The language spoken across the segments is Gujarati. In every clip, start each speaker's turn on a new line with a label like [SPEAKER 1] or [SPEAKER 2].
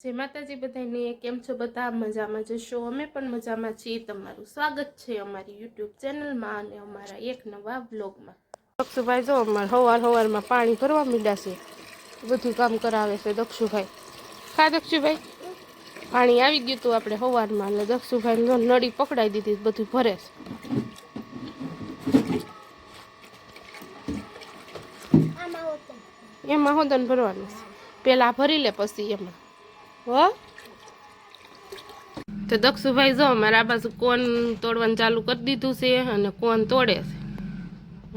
[SPEAKER 1] જય માતાજી બધાને કેમ છો બધા? મજામાં જશો? અમે પણ મજામાં છીએ. તમારું સ્વાગત છે અમારી યુટ્યુબ ચેનલમાં અને અમારા એક નવા બ્લોગમાં દક્ષુભાઈ જો અમારે હવાર હવારમાં પાણી ભરવા મીડા છે. બધું કામ કરાવે છે દક્ષુભાઈ. ખા દક્ષુભાઈ? પાણી આવી ગયું હતું આપણે હવારમાં એટલે દક્ષુભાઈ નળી પકડાઈ દીધી બધું ભરે છે. એમાં હોદન ભરવાનું છે. પહેલાં ભરી લે પછી એમાં. હો. તો દક્ષુભાઈ જો, મારા બાજુ કોન તોડવાનું ચાલુ કરી દીધું છે અને કોન તોડે છે.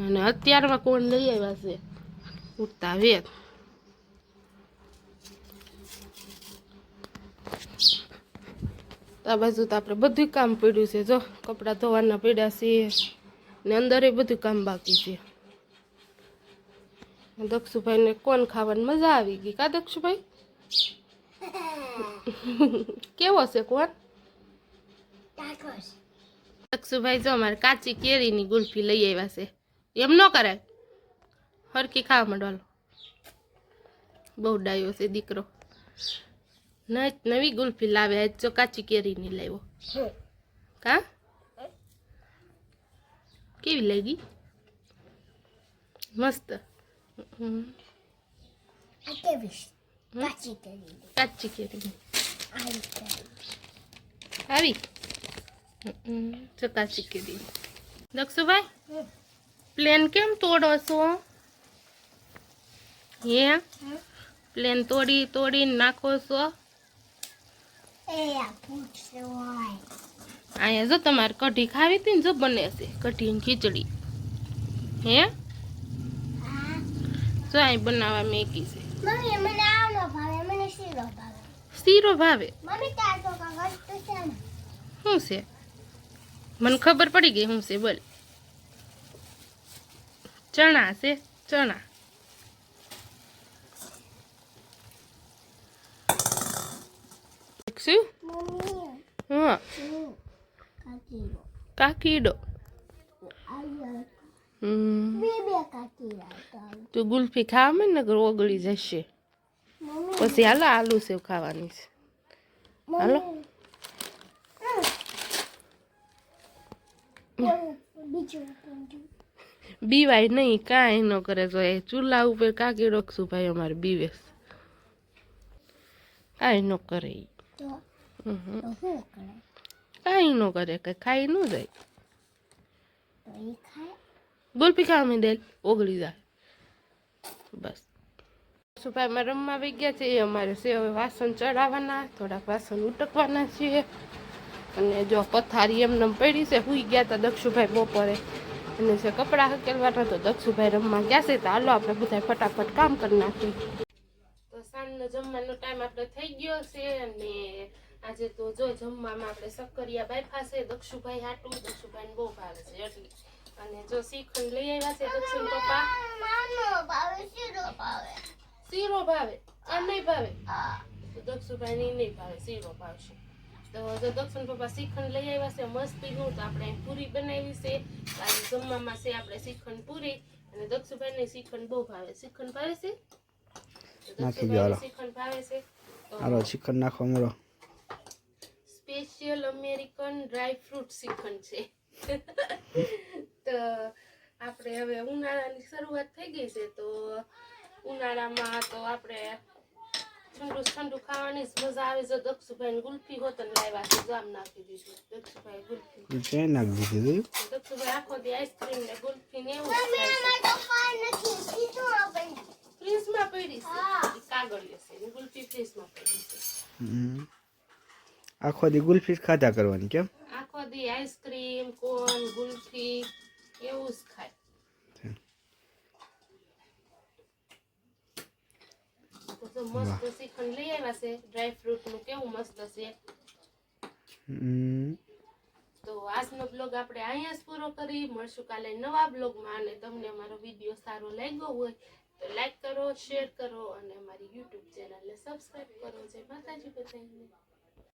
[SPEAKER 1] અને અત્યારમાં કોન લઈ આવ્યા છે? ઉઠતા વેત. આ બાજુ તો આપણે બધું કામ પડ્યું છે. જો, કપડાં ધોવાના પડ્યા છે ને અંદર બધું કામ બાકી છે. દક્ષુભાઈને કોણ ખાવાની મજા આવી ગઈ કા દક્ષુભાઈ? કેવો છે કોણ? દક્ષુભાઈ જો અમારે કાચી કેરીની ગુલ્ફી લઈ આવ્યા છે. એમ ન કરાય. હરકી ખાવા માંડવાલો બહુ ડાયો છે દીકરો. નવી ગુલ્ફી લાવે આજ જો કાચી કેરીની લાવ્યો. કા? કેવી લાગી? મસ્ત. હમ. કાચી કેરી આવી હમ, જો કાચી કેરી દક્ષુભાઈ પ્લેન કેમ તોડો છો હે પ્લેન તોડી તોડીને નાખો છો અહીંયા જો તમારે કઢી ખાવી હતી ને જો બને છે કઢી ને ખીચડી હે જો અહીં બનાવવા મેકી છે
[SPEAKER 2] મમ્મી મને આ ન ભાવે મને શીરો ભાવે
[SPEAKER 1] શું છે? મને ખબર પડી ગઈ શું છે બોલ. ચણા છે ચણા. શું હા. કાકીડો.
[SPEAKER 2] તો
[SPEAKER 1] ગુલ્ફી ખાવા ને ઓગળી જશે? પછી હાલો આલુ સેવ ખાવાની છે હાલો બીવાય નહીં કાંઈ ન કરે તો એ ચૂલા ઉપર કાકી રખશું ભાઈ અમારે બીવે છે. કાંઈ ન કરે કાંઈ ન કરે કે ખાઈ ન જાય
[SPEAKER 2] ખાય
[SPEAKER 1] ગુલ્ફી ખાવા માંડે ઓગળી જાય બસ સુભાઈમાં રમવા આવી ગયા છે. એ અમારે છે હવે વાસણ ચડાવવાના થોડાક વાસણ ઉટકવાના છે અને જો પથારી એમને એમ પડી છે, હુઈ ગયા હતા દક્ષુભાઈ બપોરે. અને જે કપડાં હકેલવાના તો દક્ષુભાઈ રમવા ગયા છે. તો હાલો આપણે બધા ફટાફટ કામ કરી નાખીએ. તો સાંજનો જમવાનો ટાઈમ આપણે થઈ ગયો છે અને આજે તો જો જમવામાં આપણે સક્કરિયા બાફા છે. દક્ષુભાઈ હાટું, દક્ષુભાઈને બહુ ભાવે છે. એટલે અને જો શ્રીખંડ લઈ આવ્યા છે દક્ષિણ પપ્પા.
[SPEAKER 2] શીરો ભાવે
[SPEAKER 1] આ નહીં ભાવે? તો દક્ષુભાઈને નહીં ભાવે શીરો ભાવશે. તો જો દક્ષિણ પપ્પા શ્રીખંડ લઈ આવ્યા છે મસ્તીનું તો આપણે પૂરી બનાવી છે. જમવામાં છે આપણે શ્રીખંડ પૂરી અને દક્ષુભાઈને શ્રીખંડ બહુ ભાવે. શ્રીખંડ ભાવે છે?
[SPEAKER 3] નાખી દો
[SPEAKER 1] શ્રીખંડ ભાવે છે?
[SPEAKER 3] હાલો શ્રીખંડ નાખો મળો.
[SPEAKER 1] Special American dry fruit shrikhand છે. તો આપણે હવે ઉનાળાની શરૂઆત થઈ ગઈ છે તો ઉનાળામાં તો આપણે ઠંડુ ઠંડુ ખાવાની જ મજા આવે છે. દક્ષુભાઈ ગુલ્ફી હોત ને લાવ્યા છે. જામ નાખી દીધું દક્ષુભાઈ ગુલ્ફી
[SPEAKER 3] નાખી દીધું
[SPEAKER 1] દક્ષુભાઈ આખો દી આઈસ્ક્રીમ ને ગુલ્ફી ને એવું
[SPEAKER 2] મમ્મી
[SPEAKER 1] માં પડી. છે? કાગળિયો છે. ને ગુલ્ફી ફ્રીજમાં પડી છે.
[SPEAKER 3] આખો દી ગુલ્ફી ખાધા કરવાની કેમ?
[SPEAKER 1] આખો દી આઈસ્ક્રીમ કોન ગુલ્ફી એવું જ ખાય. તો મસ્ત શ્રીખંડ લઈ આવ્યા છે. ડ્રાય ફ્રૂટનું કેવું મસ્ત છે. તો આજનો બ્લોગ આપણે અહીંયા જ પૂરો કરી. મળશું કાલે નવા બ્લોગમાં અને તમને અમારો વીડિયો સારો લાગ્યો હોય તો લાઈક કરો શેર કરો અને અમારી યુટ્યુબ ચેનલને સબસ્ક્રાઈબ કરો. જય માતાજી બધાને.